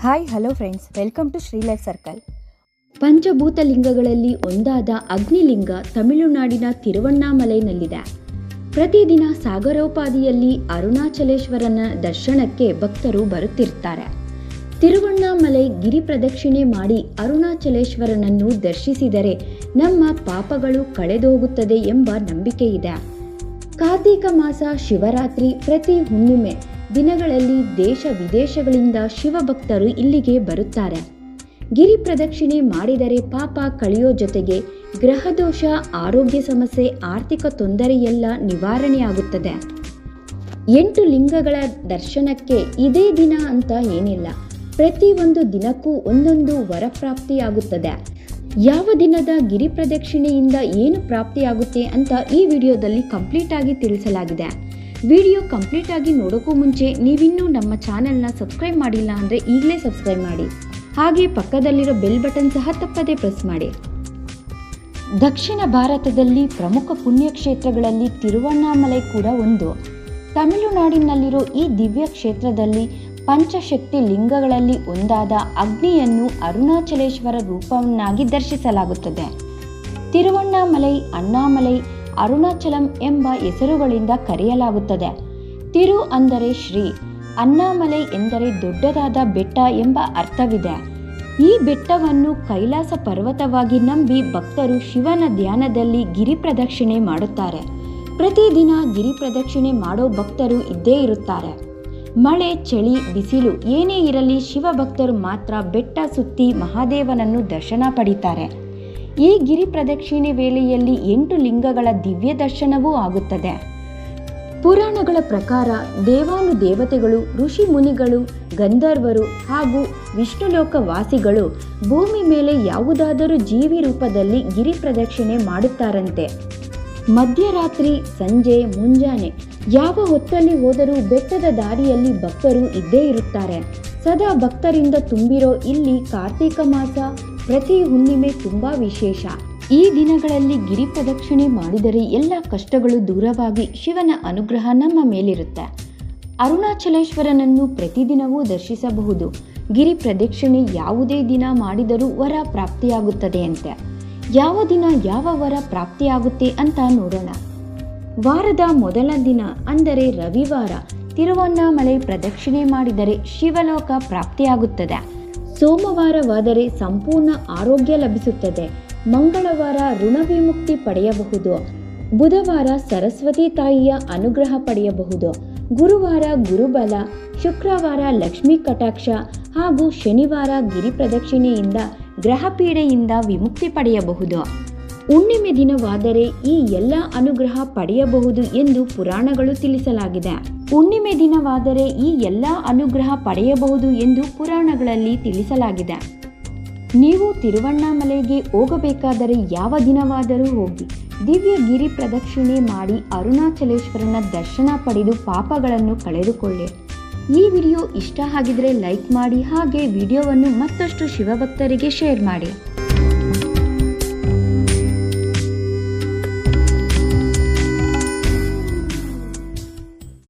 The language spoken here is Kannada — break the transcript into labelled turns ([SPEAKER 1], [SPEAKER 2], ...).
[SPEAKER 1] Hi hello friends welcome to Shri life circle
[SPEAKER 2] ಪಂಚಭೂತ ಲಿಂಗಗಳಲ್ಲಿ ಒಂದಾದ ಅಗ್ನಿಲಿಂಗ ತಮಿಳುನಾಡಿನ ತಿರುವಣ್ಣಾಮಲೈನಲ್ಲಿದೆ. ಪ್ರತಿದಿನ ಸಾಗರೋಪಾದಿಯಲ್ಲಿ ಅರುಣಾಚಲೇಶ್ವರನ ದರ್ಶನಕ್ಕೆ ಭಕ್ತರು ಬರುತ್ತಿರ್ತಾರೆ. ತಿರುವಣ್ಣಾಮಲೈ ಗಿರಿ ಪ್ರದಕ್ಷಿಣೆ ಮಾಡಿ ಅರುಣಾಚಲೇಶ್ವರನನ್ನು ದರ್ಶಿಸಿದರೆ ನಮ್ಮ ಪಾಪಗಳು ಕಳೆದೋಗುತ್ತದೆ ಎಂಬ ನಂಬಿಕೆ ಇದೆ ಕಾರ್ತೀಕ ಮಾಸ ಶಿವರಾತ್ರಿ ಪ್ರತಿ ಹುಣ್ಣಿಮೆ ದಿನಗಳಲ್ಲಿ ದೇಶ ವಿದೇಶಗಳಿಂದ ಶಿವಭಕ್ತರು ಇಲ್ಲಿಗೆ ಬರುತ್ತಾರೆ. ಗಿರಿ ಪ್ರದಕ್ಷಿಣೆ ಮಾಡಿದರೆ ಪಾಪ ಕಳೆಯೋ ಜೊತೆಗೆ ಗ್ರಹದೋಷ, ಆರೋಗ್ಯ ಸಮಸ್ಯೆ, ಆರ್ಥಿಕ ತೊಂದರೆಯೆಲ್ಲ ನಿವಾರಣೆಯಾಗುತ್ತದೆ ಎಂಟು ಲಿಂಗಗಳ ದರ್ಶನಕ್ಕೆ ಇದೇ ದಿನ ಅಂತ ಏನಿಲ್ಲ. ಪ್ರತಿಯೊಂದು ದಿನಕ್ಕೂ ಒಂದೊಂದು ವರಪ್ರಾಪ್ತಿಯಾಗುತ್ತದೆ ಯಾವ ದಿನದ ಗಿರಿ ಪ್ರದಕ್ಷಿಣೆಯಿಂದ ಏನು ಪ್ರಾಪ್ತಿಯಾಗುತ್ತೆ ಅಂತ ಈ ವಿಡಿಯೋದಲ್ಲಿ ಕಂಪ್ಲೀಟ್ ಆಗಿ ತಿಳಿಸಲಾಗಿದೆ. ವಿಡಿಯೋ ಕಂಪ್ಲೀಟ್ ಆಗಿ ನೋಡೋಕ್ಕೂ ಮುಂಚೆ ನೀವಿನ್ನೂ ನಮ್ಮ ಚಾನೆಲ್ನ ಸಬ್ಸ್ಕ್ರೈಬ್ ಮಾಡಿಲ್ಲ ಅಂದರೆ ಈಗಲೇ ಸಬ್ಸ್ಕ್ರೈಬ್ ಮಾಡಿ. ಹಾಗೆ ಪಕ್ಕದಲ್ಲಿರೋ ಬೆಲ್ ಬಟನ್ ಸಹ ತಪ್ಪದೇ ಪ್ರೆಸ್ ಮಾಡಿ. ದಕ್ಷಿಣ ಭಾರತದಲ್ಲಿ ಪ್ರಮುಖ ಪುಣ್ಯಕ್ಷೇತ್ರಗಳಲ್ಲಿ ತಿರುವಣ್ಣಾಮಲೈ ಕೂಡ ಒಂದು. ತಮಿಳುನಾಡಿನಲ್ಲಿರೋ ಈ ದಿವ್ಯ ಕ್ಷೇತ್ರದಲ್ಲಿ ಪಂಚಶಕ್ತಿ ಲಿಂಗಗಳಲ್ಲಿ ಒಂದಾದ ಅಗ್ನಿಯನ್ನು ಅರುಣಾಚಲೇಶ್ವರ ರೂಪವನ್ನಾಗಿ ದರ್ಶಿಸಲಾಗುತ್ತದೆ. ತಿರುವಣ್ಣಾಮಲೈ, ಅಣ್ಣಾಮಲೈ ಅರುಣಾಚಲಂ ಎಂಬ ಹೆಸರುಗಳಿಂದ ಕರೆಯಲಾಗುತ್ತದೆ. ತಿರು ಅಂದರೆ ಶ್ರೀ ಅನ್ನಾಮಲೆ ಎಂದರೆ ದೊಡ್ಡದಾದ ಬೆಟ್ಟ ಎಂಬ ಅರ್ಥವಿದೆ. ಈ ಬೆಟ್ಟವನ್ನು ಕೈಲಾಸ ಪರ್ವತವಾಗಿ ನಂಬಿ ಭಕ್ತರು ಶಿವನ ಧ್ಯಾನದಲ್ಲಿ ಗಿರಿ ಪ್ರದಕ್ಷಿಣೆ ಮಾಡುತ್ತಾರೆ. ಪ್ರತಿದಿನ ಗಿರಿ ಪ್ರದಕ್ಷಿಣೆ ಮಾಡೋ ಭಕ್ತರು ಇದ್ದೇ ಇರುತ್ತಾರೆ. ಮಳೆ, ಚಳಿ, ಬಿಸಿಲು ಏನೇ ಇರಲಿ ಶಿವಭಕ್ತರು ಮಾತ್ರ ಬೆಟ್ಟ ಸುತ್ತಿ ಮಹಾದೇವನನ್ನು ದರ್ಶನ ಪಡಿತಾರೆ. ಈ ಗಿರಿ ಪ್ರದಕ್ಷಿಣೆ ವೇಳೆಯಲ್ಲಿ ಎಂಟು ಲಿಂಗಗಳ ದಿವ್ಯ ದರ್ಶನವೂ ಆಗುತ್ತದೆ. ಪುರಾಣಗಳ ಪ್ರಕಾರ ದೇವಾನು ದೇವತೆಗಳು, ಋಷಿ ಮುನಿಗಳು, ಗಂಧರ್ವರು ಹಾಗೂ ವಿಷ್ಣುಲೋಕ ವಾಸಿಗಳು ಭೂಮಿ ಮೇಲೆ ಯಾವುದಾದರೂ ಜೀವಿ ರೂಪದಲ್ಲಿ ಗಿರಿ ಪ್ರದಕ್ಷಿಣೆ ಮಾಡುತ್ತಾರಂತೆ. ಮಧ್ಯರಾತ್ರಿ, ಸಂಜೆ, ಮುಂಜಾನೆ ಯಾವ ಹೊತ್ತಲ್ಲಿ ಹೋದರೂ ಬೆಟ್ಟದ ದಾರಿಯಲ್ಲಿ ಭಕ್ತರು ಇದ್ದೇ ಇರುತ್ತಾರೆ. ಸದಾ ಭಕ್ತರಿಂದ ತುಂಬಿರೋ ಇಲ್ಲಿ ಕಾರ್ತೀಕ ಮಾಸ ಪ್ರತಿ ಹುಣ್ಣಿಮೆ ತುಂಬಾ ವಿಶೇಷ. ಈ ದಿನಗಳಲ್ಲಿ ಗಿರಿ ಪ್ರದಕ್ಷಿಣೆ ಮಾಡಿದರೆ ಎಲ್ಲ ಕಷ್ಟಗಳು ದೂರವಾಗಿ ಶಿವನ ಅನುಗ್ರಹ ನಮ್ಮ ಮೇಲಿರುತ್ತೆ. ಅರುಣಾಚಲೇಶ್ವರನನ್ನು ಪ್ರತಿದಿನವೂ ದರ್ಶಿಸಬಹುದು. ಗಿರಿ ಪ್ರದಕ್ಷಿಣೆ ಯಾವುದೇ ದಿನ ಮಾಡಿದರೂ ವರ ಪ್ರಾಪ್ತಿಯಾಗುತ್ತದೆ ಅಂತೆ ಯಾವ ದಿನ ಯಾವ ವರ ಪ್ರಾಪ್ತಿಯಾಗುತ್ತೆ ಅಂತ ನೋಡೋಣ. ವಾರದ ಮೊದಲ ದಿನ ಅಂದರೆ ರವಿವಾರ ತಿರುವಣ್ಣಾಮಲೆ ಪ್ರದಕ್ಷಿಣೆ ಮಾಡಿದರೆ ಶಿವಲೋಕ ಪ್ರಾಪ್ತಿಯಾಗುತ್ತದೆ. ಸೋಮವಾರವಾದರೆ ಸಂಪೂರ್ಣ ಆರೋಗ್ಯ ಲಭಿಸುತ್ತದೆ. ಮಂಗಳವಾರ ಋಣ ವಿಮುಕ್ತಿ ಪಡೆಯಬಹುದು. ಬುಧವಾರ ಸರಸ್ವತಿ ತಾಯಿಯ ಅನುಗ್ರಹ ಪಡೆಯಬಹುದು. ಗುರುವಾರ ಗುರುಬಲ, ಶುಕ್ರವಾರ ಲಕ್ಷ್ಮೀ ಕಟಾಕ್ಷ ಹಾಗೂ ಶನಿವಾರ ಗಿರಿ ಪ್ರದಕ್ಷಿಣೆಯಿಂದ ಗ್ರಹ ಪೀಡೆಯಿಂದ ವಿಮುಕ್ತಿ ಪಡೆಯಬಹುದು. ಹುಣ್ಣಿಮೆ ದಿನವಾದರೆ ಈ ಎಲ್ಲ ಅನುಗ್ರಹ ಪಡೆಯಬಹುದು ಎಂದು ಪುರಾಣಗಳು ತಿಳಿಸಲಾಗಿದೆ. ಹುಣ್ಣಿಮೆ ದಿನವಾದರೆ ಈ ಎಲ್ಲ ಅನುಗ್ರಹ ಪಡೆಯಬಹುದು ಎಂದು ಪುರಾಣಗಳಲ್ಲಿ ತಿಳಿಸಲಾಗಿದೆ. ನೀವು ತಿರುವಣ್ಣಾಮಲೆಗೆ ಹೋಗಬೇಕಾದರೆ ಯಾವ ದಿನವಾದರೂ ಹೋಗಿ ದಿವ್ಯ ಗಿರಿ ಪ್ರದಕ್ಷಿಣೆ ಮಾಡಿ ಅರುಣಾಚಲೇಶ್ವರನ ದರ್ಶನ ಪಡೆದು ಪಾಪಗಳನ್ನು ಕಳೆದುಕೊಳ್ಳಿ. ಈ ವಿಡಿಯೋ ಇಷ್ಟ ಆಗಿದ್ರೆ ಲೈಕ್ ಮಾಡಿ ಹಾಗೆ ವಿಡಿಯೋವನ್ನು ಮತ್ತಷ್ಟು ಶಿವಭಕ್ತರಿಗೆ ಶೇರ್ ಮಾಡಿ.